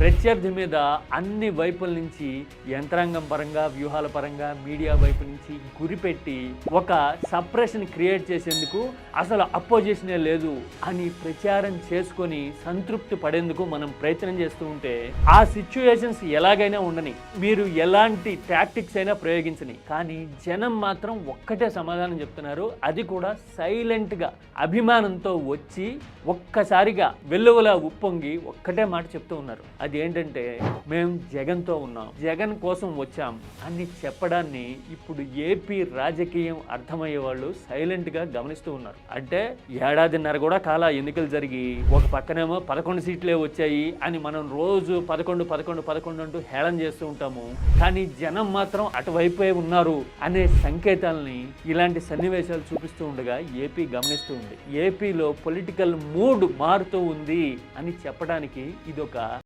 ప్రత్యర్థి మీద అన్ని వైపుల నుంచి యంత్రాంగం పరంగా వ్యూహాల పరంగా మీడియా వైపు నుంచి గురిపెట్టి ఒక సప్రెషన్ క్రియేట్ చేసేందుకు అసలు అపోజిషనే లేదు అని ప్రచారం చేసుకొని సంతృప్తి పడేందుకు మనం ప్రయత్నం చేస్తూ ఉంటే ఆ సిచ్యుయేషన్స్ ఎలాగైనా ఉండని మీరు ఎలాంటి టాక్టిక్స్ అయినా ప్రయోగించని. కానీ జనం మాత్రం ఒక్కటే సమాధానం చెప్తున్నారు. అది కూడా సైలెంట్గా అభిమానంతో వచ్చి ఒక్కసారిగా వెల్లువలా ఉప్పొంగి ఒక్కటే మాట చెప్తూ ఉన్నారు. అది ఏంటంటే మేము జగన్తో ఉన్నాం. జగన్ కోసం వచ్చాం అని చెప్పడాన్ని ఇప్పుడు ఏపీ రాజకీయం అర్థమయ్యే వాళ్ళు సైలెంట్గా గమనిస్తూ ఉన్నారు. అంటే ఏడాదిన్నర కూడా కాల ఎన్నికలు జరిగి ఒక పక్కనేమో పదకొండు సీట్లే వచ్చాయి అని మనం రోజు పదకొండు పదకొండు పదకొండు అంటూ హేళన చేస్తూ ఉంటాము. కానీ జనం మాత్రం అటువైపే ఉన్నారు అనే సంకేతాలని ఇలాంటి సన్నివేశాలు చూపిస్తూ ఉండగా ఏపీ గమనిస్తూ ఉంది. ఏపీలో పొలిటికల్ మూడ్ మారుతూ ఉంది అని చెప్పడానికి ఇదొక